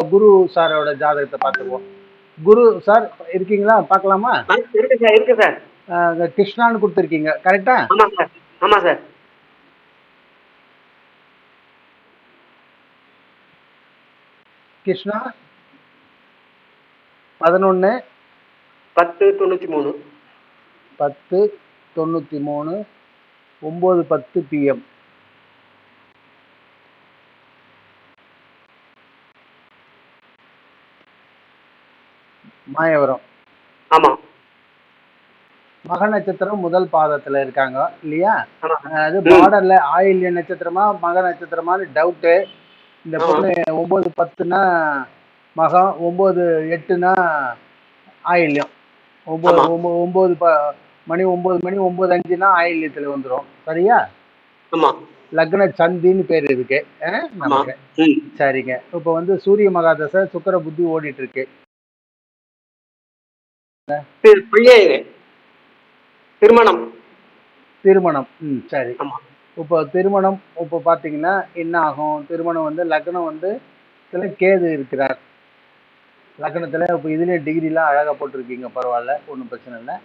குரு சாரோட ஜாதகத்தை பார்த்துருவோம் குரு சார் இருக்கீங்களா? பார்க்கலாமா? இருக்கு சார் இருக்கு சார். அஹ், கிருஷ்ணான்னு கொடுத்துருக்கீங்க. கரெக்டா? ஆமாம் சார் ஆமாம் சார். கிருஷ்ணா? பதினொன்று பத்து தொண்ணூற்றி மூணு. பத்து தொண்ணூற்றி மூணு. ஒம்பது பத்து பிஎம் மாயவரம் ஆமாம் மக நட்சத்திரம் முதல் பாதத்துல இருக்காங்க இல்லையா? அது பார்டர்ல ஆயில்ய நட்சத்திரமா மக நட்சத்திரமான்னு டவுட்டு இந்த ஆமா. பொண்ணு ஒன்பது பத்துனா மகம் ஒன்பது எட்டுனா ஆயில்யம் ஒன்பது ஆமா. ஒன்பது மணி ஒன்பது மணி ஒன்பது அஞ்சுனா ஆயில்யத்துல வந்துரும். சரியா? லக்ன சந்தின்னு பேர் இதுக்கு அஹ் நமக்கு. சரிங்க. இப்போ வந்து சூரிய மகாதசை சுக்கிர புத்தி ஓடிட்டு இருக்கு. பிள்ளையரு. திருமணம். திருமணம். ம் சரி. ஆமாம் இப்போ திருமணம் இப்போ பார்த்தீங்கன்னா என்ன ஆகும்? திருமணம் வந்து லக்னம் வந்து இதுல கேது இருக்கிறார். லக்னத்தில் இப்போ இதுலேயே டிகிரிலாம் அழகாக போட்டிருக்கீங்க பரவாயில்ல ஒன்றும் பிரச்சனை இல்லை.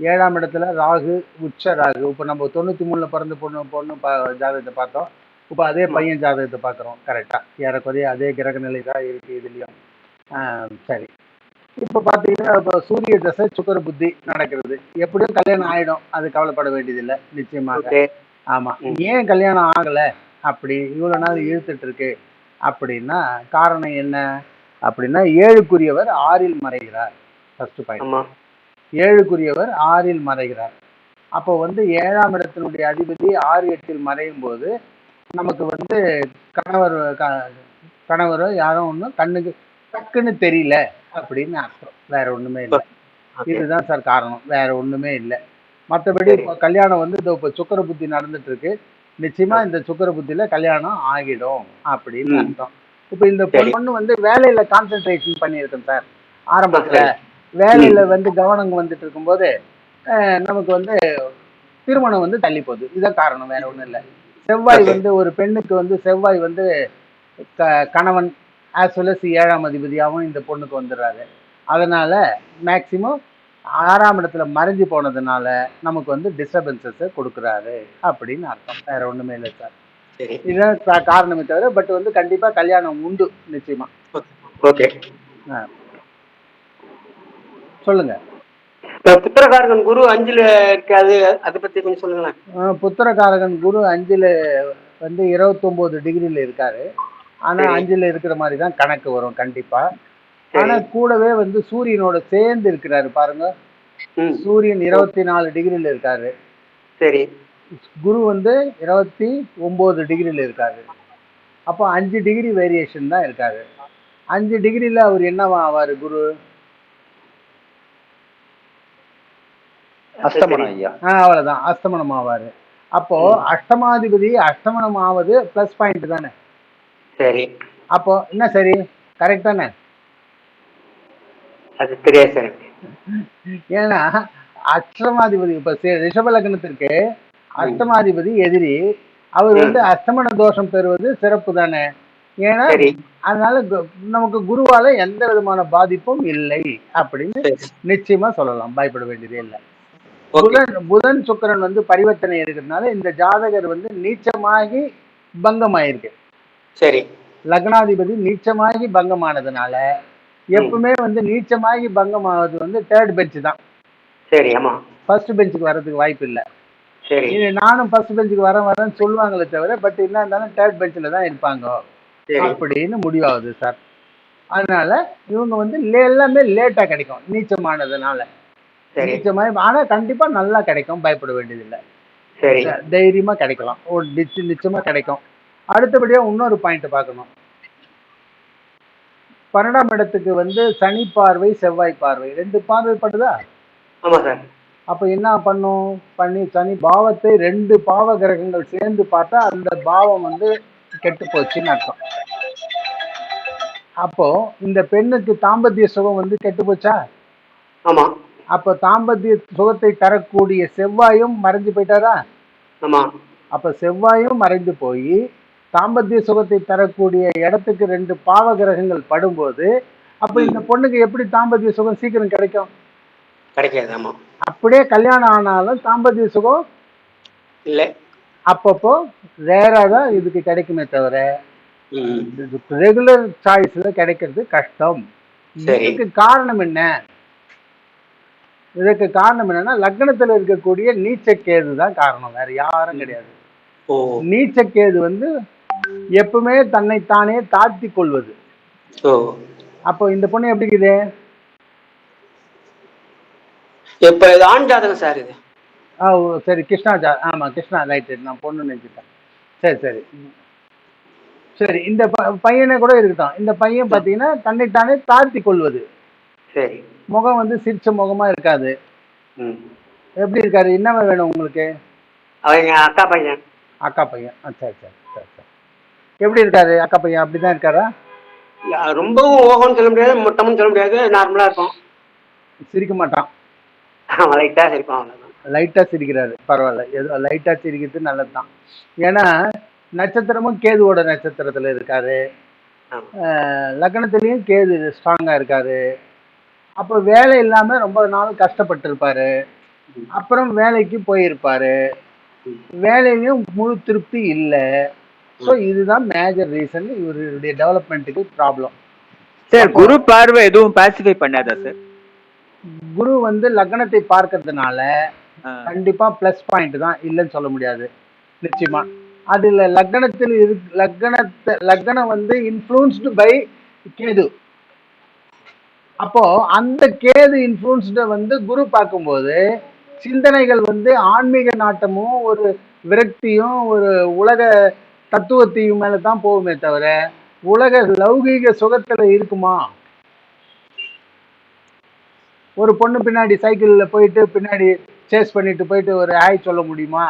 ஏழாம் இடத்துல ராகு உச்ச ராகு. இப்போ நம்ம தொண்ணூற்றி மூணில் பிறந்த பொண்ணு பொண்ணு பா ஜாதகத்தை பார்த்தோம். இப்போ அதே பையன் ஜாதகத்தை பார்க்குறோம் கரெக்டாக ஏறக்குறைய அதே கிரக நிலை தான் இருக்குது இதுலேயும் சரி. இப்போ பார்த்தீங்கன்னா இப்போ சூரிய தசை சுக்கர புத்தி நடக்கிறது. எப்படியும் கல்யாணம் ஆகிடும் அது கவலைப்பட வேண்டியதில்லை. நிச்சயமாக. ஆமா. ஏன் கல்யாணம் ஆகல? அப்படி இவ்வளவு நாள் இழுத்துட்டு இருக்கு. அப்படின்னா காரணம் என்ன? அப்படின்னா ஏழுக்குரியவர் ஆறில் மறைகிறார். ஃபர்ஸ்ட் பாயிண்ட் ஏழுக்குரியவர் ஆறில் மறைகிறார். அப்போ வந்து ஏழாம் இடத்தினுடைய அதிபதி ஆறு எட்டில் மறையும் போது நமக்கு வந்து கணவர் க- கணவரோ யாரோ ஒன்றும் கண்ணுக்கு டக்குன்னு தெரியல அப்படின்னு அர்த்தம். வேற ஒண்ணுமே இல்லை. இதுதான் சார் காரணம். வேற ஒண்ணுமே இல்லை. மற்றபடி இப்போ கல்யாணம் வந்து இதோ இப்போ சுக்கர புத்தி நடந்துட்டு இருக்கு நிச்சயமா இந்த சுக்கர புத்தியில கல்யாணம் ஆகிடும் அப்படின்னு. அர்த்தம். இப்போ இந்த. பொண்ணு வந்து வேலையில கான்சென்ட்ரேஷன் பண்ணியிருக்கேன் சார். ஆரம்பத்துல வேலையில வந்து கவனம் வந்துட்டு இருக்கும்போது நமக்கு வந்து திருமணம் வந்து தள்ளி போகுது. இதுதான் காரணம். வேற ஒண்ணும் இல்லை. செவ்வாய். வந்து ஒரு பெண்ணுக்கு வந்து செவ்வாய் வந்து க- கணவன் ஆஸ் வெல் அஸ் ஏழாம் அதிபதியாகவும் இந்த பொண்ணுக்கு வந்துடுறாரு. அதனால மேக்சிமம் ஆறாம் இடத்துல மறைஞ்சு போனதுனால நமக்கு வந்து டிஸ்டர்பன்சஸை கொடுக்குறாரு அப்படின்னு அர்த்தம். வேற ஒண்ணுமே இல்லை சார் சரி. இதுதான் காரணமே தவிர பட் வந்து கண்டிப்பா கல்யாணம் உண்டு நிச்சயமா. ஓகே. சொல்லுங்க. புத்திரகாரகன் குரு அஞ்சுல இருக்கு அது பத்தி கொஞ்சம் சொல்லுங்களேன். புத்திரகாரகன் குரு அஞ்சுல வந்து இருபத்தொம்போது டிகிரியில் இருக்காரு. ஆனா. அஞ்சுல இருக்கிற மாதிரி தான் கணக்கு வரும் கண்டிப்பா. ஆனா கூடவே வந்து சூரியனோட சேர்ந்து இருக்கிறாரு பாருங்க. சூரியன் இருபத்தி நாலு டிகிரியில் இருக்காரு. சரி. குரு வந்து இருபத்தி ஒம்பது டிகிரியில் இருக்காரு. அப்போ அஞ்சு டிகிரி வேரியேஷன் தான் இருக்காரு. அஞ்சு டிகிரியில் அவர் என்னவா ஆவார் குரு? அஸ்தமனம் ஐயா. ஆ அவ்வளோதான் அஸ்தமனம் ஆவார் அப்போ அஷ்டமாதிபதி அஷ்டமனம் ஆவது ப்ளஸ் பாயிண்ட் தானே? சரி. அப்போ என்ன சரி? கரெக்ட் தானே? அது தெரியாது சார். ஏன்னா அஷ்டமாதிபதி இப்போ ரிஷப லக்னத்திற்கு அஷ்டமாதிபதி எதிரி. அவர் வந்து அஷ்டமன தோஷம் பெறுவது சிறப்பு தானே? ஏன்னா அதனால நமக்கு குருவால எந்த விதமான பாதிப்பும் இல்லை அப்படின்னு நிச்சயமா சொல்லலாம். பயப்பட வேண்டியதே இல்லை. புதன் புதன் சுக்கிரன் வந்து பரிவர்த்தனை இருக்கிறதுனால இந்த ஜாதகர் வந்து நீச்சமாகி பங்கமாயிருக்கு. சரி. லக்னாதிபதி நீச்சமாகி பங்கமானதுனால எப்பவுமே வந்து நீச்சமாகி பங்கமாவது வந்து தேர்ட் பெஞ்ச் தான். சரி ஆமா. ஃபர்ஸ்ட் பெஞ்சுக்கு வர்றதுக்கு வாய்ப்பு இல்லை. சரி. இது நானும் ஃபர்ஸ்ட் பெஞ்சுக்கு வரேன் வரேன்னு சொல்லுவாங்களே தவிர பட் என்ன இருந்தாலும் தேர்ட் பெஞ்சில் தான் இருப்பாங்க. அப்படின்னு முடிவாகுது சார் அதனால இவங்க வந்து எல்லாமே லேட்டா கிடைக்கும் நீச்சமானதுனால. சரி. நீச்சமாய் ஆனா கண்டிப்பா நல்லா கிடைக்கும் பயப்பட வேண்டியதில்லை. சரி. தைரியமா கிடைக்கலாம். ஒரு நிச்ச நிச்சயமா கிடைக்கும். அடுத்தபடியா இன்னொரு பாயிண்ட் பார்க்கணும். பன்னெண்டாம் இடத்துக்கு வந்து சனி பார்வை செவ்வாய் பார்வை. ரெண்டு பார்வை படுதா? ஆமா சார். அப்ப என்ன பண்ணும்? பண்ணி சனி பாவத்தை ரெண்டு பாவ கிரகங்கள் சேர்ந்து பார்த்தா அந்த பாவம் வந்து கெட்டு போச்சுன்னு அர்த்தம். அப்போ இந்த பெண்ணுக்கு தாம்பத்திய சுகம் வந்து கெட்டு போச்சா? ஆமா. அப்போ தாம்பத்திய சுகத்தை தரக்கூடிய செவ்வாயும் மறைஞ்சு போயிட்டாரா? ஆமா. அப்ப செவ்வாயும் மறைந்து போய் தாம்பத்திய சுகத்தை தரக்கூடிய இடத்துக்கு ரெண்டு பாவ கிரகங்கள் படும்போது அப்ப இந்த பொண்ணுக்கு எப்படி தாம்பத்திய சுகம் சீக்கிரம் கிடைக்கும்? கிடைக்காது ஆமா. அப்படியே கல்யாணம் ஆனாலும் தாம்பத்திய சுகம் இல்ல. அப்பப்போ ரேரா தான் இதுக்கு கிடைக்குமே தவிர. ரெகுலர் சாய்ஸ்ல கிடைக்கிறது கஷ்டம். இதுக்கு காரணம் என்ன? இதுக்கு காரணம் என்னன்னா லக்னத்துல இருக்கக்கூடிய நீச்சக்கேது தான் காரணம். வேற யாரும் கிடையாது. நீச்சக்கேது வந்து எப்பவுமே தன்னைத்தானே தாழ்த்தி கொள்வது அப்போ இந்த பொண்ணு எப்படி இருக்குது? இப்ப இது ஆண் ஜாதகம் சார் இது? ஆ ஓ, சரி கிருஷ்ணா ஜா ஆமா கிருஷ்ணா ரைட் நான் பொண்ணு நினைச்சிட்டேன். சரி சரி. சரி இந்த பையனை கூட இருக்கட்டும் இந்த பையன் பார்த்தீங்கன்னா தன்னைத்தானே தாழ்த்தி கொள்வது சரி. முகம் வந்து சிரிச்ச முகமா இருக்காது. எப்படி இருக்காரு? என்ன வேணும் உங்களுக்கு? அக்கா பையன். அக்கா பையன். சரி சரி. எப்படி இருக்காரு அக்கா பையன்? அப்படிதான் இருக்காரா? ரொம்பவும் ஓகோன்னு சொல்ல முடியாது மொத்தமும் சொல்ல முடியாது நார்மலா இருக்கும் சிரிக்க மாட்டான். அவன் லைட்டா அவ்வளவுதான். லைட்டா சிரிக்கிறாரு. பரவாயில்ல. ஏதோ லைட்டா சிரிக்கிறது நல்லது தான் ஏன்னா நட்சத்திரமும் கேதுவோட நட்சத்திரத்துல இருக்காரு. ஆமா. லக்னத்திலயும் கேது ஸ்ட்ராங்கா இருக்காரு. அப்போ வேலை இல்லாம ரொம்ப நாள் கஷ்டப்பட்டு இருப்பாரு அப்புறம் வேலைக்கு போயிருப்பாரு. வேலையிலும் முழு திருப்தி இல்லை. ஸோ இதுதான் மேஜர் ரீசன் இவருடைய டெவலப்மெண்ட்டுக்கு ப்ராப்ளம் சார் குரு பார்வை எதுவும் பாசிஃபை பண்ணாதா சார் குரு வந்து லக்னத்தை பார்க்கறதுனால கண்டிப்பா ப்ளஸ் பாயிண்ட் தான் இல்லைன்னு சொல்ல முடியாது. நிச்சயமா. அதுல லக்னத்தில் இரு லக்னத்தை லக்னம் வந்து இன்ஃப்ளூன்ஸ்டு பை கேது. அப்போ அந்த கேது இன்ஃப்ளூன்ஸ்ட வந்து குரு பார்க்கும்போது சிந்தனைகள் வந்து ஆன்மீக நாட்டமும் ஒரு விரக்தியும் ஒரு உலக தத்துவத்தையும் மேல தான் போகுமே தவிர உலக லௌகீக சுகத்தில் இருக்குமா? ஒரு பொண்ணு பின்னாடி சைக்கிள்ல போயிட்டு பின்னாடி சேஸ் பண்ணிட்டு போயிட்டு ஒரு ஹாய் சொல்ல முடியுமா?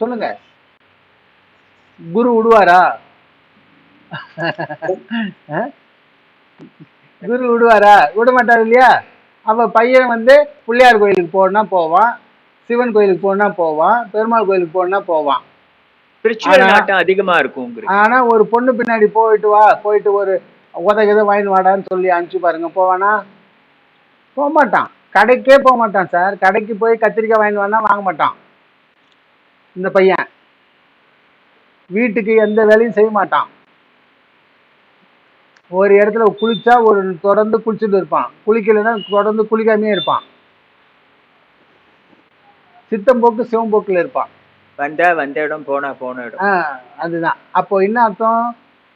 சொல்லுங்க. குரு விடுவாரா? குரு விடுவாரா? விட மாட்டார் இல்லையா? அவ பையன் வந்து பிள்ளையார் கோயிலுக்கு போனா போவான். சிவன் கோயிலுக்கு போனா போவான் பெருமாள் கோயிலுக்கு போனா போவான். ஆனா- நாட்டம் அதிகமா இருக்கும் ஆனா ஒரு பொண்ணு பின்னாடி போயிட்டு வா போயிட்டு ஒரு உதகதை வாங்கிட்டு வாடான்னு சொல்லி அனுப்பிச்சு பாருங்க. போவானா? போக மாட்டான் கடைக்கே போக மாட்டான் சார். கடைக்கு போய் கத்திரிக்காய் வாங்கிட்டு வானா வாங்க மாட்டான். இந்த பையன். வீட்டுக்கு எந்த வேலையும் செய்ய மாட்டான். ஒரு இடத்துல குளிச்சா ஒரு தொடர்ந்து குளிச்சுட்டு இருப்பான். குளிக்கலைன்னா தொடர்ந்து குளிக்காமையே இருப்பான். சித்தம்போக்கு சிவம்போக்குல இருப்பான். வந்தா வந்த இடம் போனா போன இடம். அதுதான். அப்போ என்ன அர்த்தம்?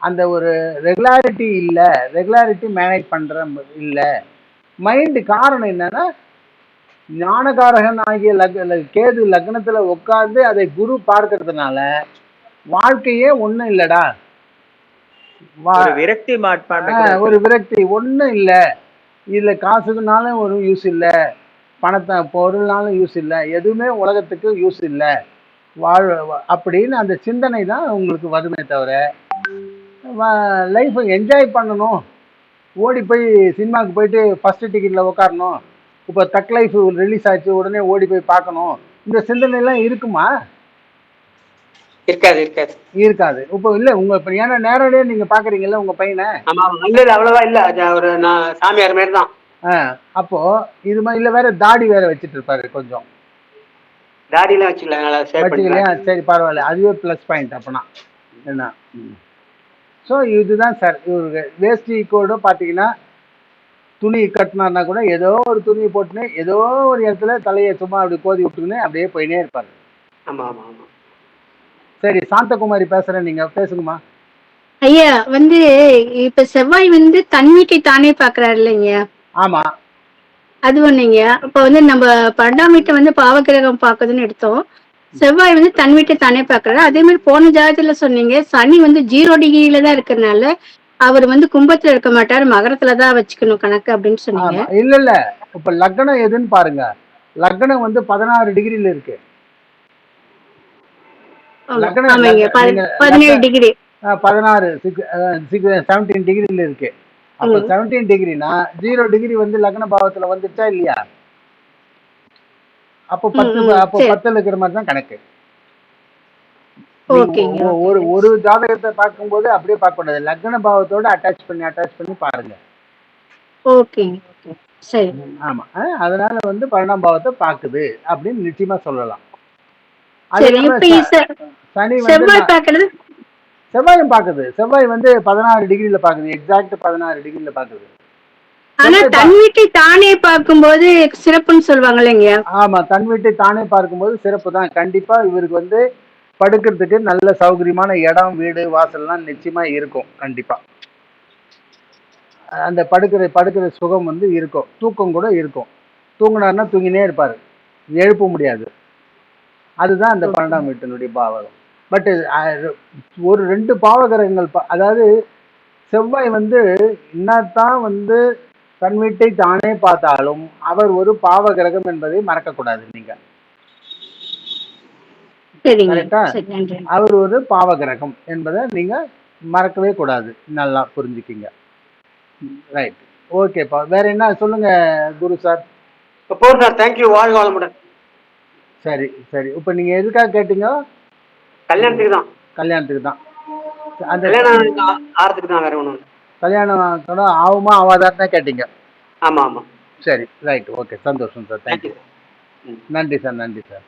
அந்த ஒரு ரெகுலாரிட்டி இல்லை ரெகுலாரிட்டி மேனேஜ் பண்ற இல்ல. மைண்டு காரணம் என்னன்னா ஞானகாரகன் ஆகிய லக் கேது லக்னத்துல உட்கார்ந்து அதை குரு பார்க்கறதுனால வாழ்க்கையே ஒண்ணும் இல்லடா. விரக்தி மாட்பாண்ட ஆ, ஒரு விரக்தி. ஒண்ணும் இல்ல. இதுல காசுக்குனாலும் ஒரு யூஸ் இல்ல. பணத்தை பொருள்னாலும் யூஸ் இல்ல எதுவுமே உலகத்துக்கு யூஸ் இல்ல. வாழ் அப்படின்னு அந்த சிந்தனை தான் உங்களுக்கு வருமே தவிர லைஃப்பை என்ஜாய் பண்ணணும். ஓடி போய் சினிமாவுக்கு போயிட்டு ஃபர்ஸ்ட் டிக்கெட்டில் உட்காரணும் இப்போ தக் லைஃப் ரிலீஸ் ஆச்சு உடனே ஓடி போய் பார்க்கணும். இந்த சிந்தனைலாம் இருக்குமா? இருக்காது இருக்காது. இருக்காது. இப்போ இல்லை உங்கள் இப்போ ஏன்னா நேரடியாக நீங்கள் பார்க்குறீங்கல்ல உங்கள் பையனை. ஆமா வந்தது அவ்வளவா இல்ல. ஒரு நான் சாமியார் மாதிரி தான். அப்போ இது மாதிரி இல்லை வேற தாடி வேற வச்சுட்டு இருப்பாரு கொஞ்சம். தாடிலாம் வச்சுக்கலையா? சரி பரவாயில்ல. அதுவே ப்ளஸ் பாயிண்ட் அப்பனா. என்ன ஸோ இதுதான் சார் இவருக்கு வேஷ்டி கோடு பார்த்தீங்கன்னா துணி கட்டினார்னா கூட ஏதோ ஒரு துணியை போட்டுன்னு ஏதோ ஒரு இடத்துல தலையை சும்மா அப்படி கோதி விட்டுக்கின்னு அப்படியே போயினே இருப்பார். ஆமா ஆமா ஆமா. சரி சாந்தகுமாரி பேசுறேன் நீங்க. பேசுங்கம்மா. ஐயா வந்து இப்ப செவ்வாய் வந்து தன் வீட்டை தானே பாக்குறாரு இல்லைங்க? ஆமா. அது ஒண்ணுங்க இப்ப வந்து நம்ம பன்னெண்டாம் வீட்டை வந்து பாவகிரகம் பாக்குதுன்னு எடுத்தோம். செவ்வாய் வந்து தன் வீட்டை தானே பாக்குறாரு அதே மாதிரி போன ஜாதகத்துல சொன்னீங்க சனி வந்து ஜீரோ டிகிரில தான் இருக்கறனால அவர் வந்து கும்பத்துல இருக்க மாட்டார். மகரத்துல தான் வச்சுக்கணும் கணக்கு அப்படின்னு சொன்னீங்க. இல்ல இல்ல. இப்ப லக்னம் எதுன்னு பாருங்க. லக்னம் வந்து பதினாறு டிகிரில இருக்கு. பதினேழு டிகிரி. பதினாறு செவன்டீன் டிகிரில இருக்கு. அப்ப. செவன்டீன் டிகிரினா ஜீரோ டிகிரி வந்து லக்ன பாவத்துல வந்துச்சா இல்லையா? அப்போ பத்து அப்போ. பத்துல இருக்கிற மாதிரி தான் கணக்கு. ஒரு ஒரு ஜாதகத்தை பார்க்கும்போது அப்படியே பார்க்க கூடாது. லக்ன பாவத்தோட அட்டாச் பண்ணி அட்டாச் பண்ணி பாருங்க. ஆமா. அதனால வந்து பன்னெண்டாம் பாவத்தை பாக்குது அப்படின்னு நிச்சயமா சொல்லலாம். சனி வந்து செவ்வாயும் பாக்குது. செவ்வாய் வந்து பதினாறு டிகிரில பாக்குது. எக்ஸாக்ட் பதினாறு டிகிரில பாக்குது. ஆனா தன் வீட்டை தானே பார்க்கும்போது சிறப்புன்னு சொல்லுவாங்க இல்லைங்கய்யா ஆமா தன் வீட்டை தானே பார்க்கும்போது சிறப்பு தான். கண்டிப்பா இவருக்கு வந்து படுக்கிறதுக்கு நல்ல சௌகரியமான இடம் வீடு வாசல்லாம் நிச்சயமா இருக்கும். கண்டிப்பா. அந்த படுக்கிற படுக்கிற சுகம் வந்து இருக்கும். தூக்கம் கூட இருக்கும். தூங்கினார்னா தூங்கினே இருப்பாரு. எழுப்ப முடியாது. அதுதான் அந்த பன்னெண்டாம் வீட்டினுடைய பாவகம். பட் ஒரு ரெண்டு பாவகிரகங்கள் அதாவது செவ்வாய் வந்து என்னத்தான் வந்து தன் வீட்டை தானே பார்த்தாலும் அவர் ஒரு பாவகிரகம் என்பதை மறக்கக்கூடாது நீங்க. அவர் ஒரு பாவகிரகம் என்பதை நீங்க மறக்கவே கூடாது. நல்லா புரிஞ்சுக்கிங்க. ரைட் ஓகேப்பா. வேற என்ன? சொல்லுங்க குரு சார். போதும் சார். தேங்க்யூ வாழ்க வளமுடன். சரி சரி. இப்போ நீங்க எதுக்காக கேட்டீங்க? கல்யாணத்துக்கு தான். கல்யாணத்துக்கு தான். அந்த கல்யாணம் ஆறதுக்கு தான் வேற ஒன்றும் கல்யாணம் ஆகுமா ஆகாதான்னு தான் கேட்டீங்க. ஆமாம் ஆமாம் சரி ரைட் ஓகே சந்தோஷம் சார் தேங்க்யூ நன்றி சார் நன்றி சார்